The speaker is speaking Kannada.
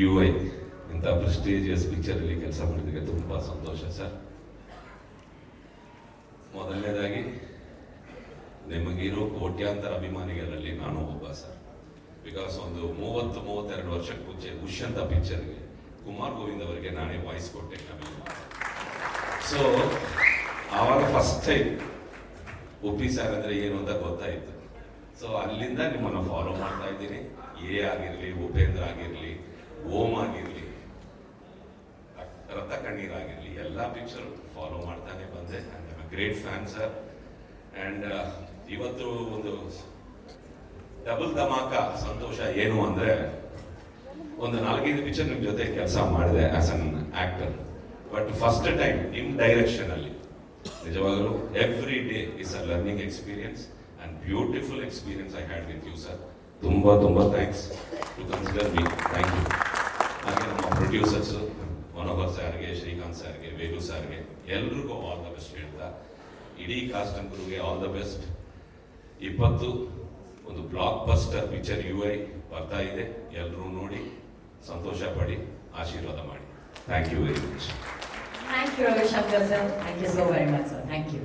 ಯು ಐ ಇಂಥ ಪ್ರೆಸ್ಟೀಜಿಯಸ್ ಪಿಕ್ಚರಲ್ಲಿ ಕೆಲಸ ಮಾಡಿದ್ದಕ್ಕೆ ತುಂಬ ಸಂತೋಷ ಸರ್ ಮೊದಲನೇದಾಗಿ, ನಿಮಗಿರೋ ಕೋಟ್ಯಾಂತರ ಅಭಿಮಾನಿಗಳಲ್ಲಿ ನಾನು ಒಬ್ಬ ಸರ್ ಬಿಕಾಸ್ ಒಂದು ಮೂವತ್ತು, ಮೂವತ್ತೆರಡು ವರ್ಷಕ್ಕೆ ಮುಂಚೆ ಅಂತ ಪಿಕ್ಚರ್ಗೆ ಕುಮಾರ್ ಗೋವಿಂದ್ ಅವರಿಗೆ ನಾನೇ ವಾಯ್ಸ್ ಕೊಟ್ಟೆ. ಸೊ ಆವಾಗ ಫಸ್ಟ್ ಟೈಮ್ ಉಪ್ಪಿ ಸರ್ ಅಂದರೆ ಏನು ಅಂತ ಗೊತ್ತಾಯಿತು. ಸೊ ಅಲ್ಲಿಂದ ನಿಮ್ಮನ್ನು ಫಾಲೋ ಮಾಡ್ತಾ ಇದ್ದೀನಿ. ಎ ಆಗಿರಲಿ, ಉಪೇಂದ್ರ ಆಗಿರಲಿ ಓಂ ಆಗಿರಲಿ ರಥ ಕಣ್ಣೀರಾಗಿರಲಿ, ಎಲ್ಲ ಪಿಕ್ಚರ್ ಫಾಲೋ ಮಾಡ್ತಾನೆ ಬಂದೆ. ಗ್ರೇಟ್ ಫ್ಯಾನ್ ಸರ್ ಆ್ಯಂಡ್ ಇವತ್ತು ಒಂದು ಡಬಲ್ ಧಮಾಕ ಸಂತೋಷ ಏನು ಅಂದ್ರೆ, ಒಂದು ನಾಲ್ಕೈದು ಪಿಕ್ಚರ್ ನಿಮ್ಮ ಜೊತೆ ಕೆಲಸ ಮಾಡಿದೆ as an actor but first time ನಿಮ್ ಡೈರೆಕ್ಷನ್ ಅಲ್ಲಿ. ನಿಜವಾಗಲೂ every day is a learning experience and beautiful experience I had with you sir ತುಂಬಾ ತುಂಬಾ thanks to consider me thank ನಮ್ಮ ಪ್ರೊಡ್ಯೂಸರ್ಸ್ ಮನೋಹರ್ ಸಾರ್ಗೆ, ಶ್ರೀಕಾಂತ್ ಸಾರ್ಗೆ ವೇಲು ಸಾರ್ಗೆ ಎಲ್ರಿಗೂ ಆಲ್ ದ ಬೆಸ್ಟ್ ಹೇಳ್ತಾ, ಇಡೀ ಕಾಸ್ಟ್ ಅಂಕರ್ಗೆ ಆಲ್ ದ ಬೆಸ್ಟ್ ಇಪ್ಪತ್ತು ಒಂದು blockbuster picture you I ಬರ್ತಾ ಇದೆ. ಎಲ್ಲರೂ ನೋಡಿ, ಸಂತೋಷ ಪಡಿ, ಆಶೀರ್ವಾದ ಮಾಡಿ. Thank you very much thank you sir thank you so very much thank you.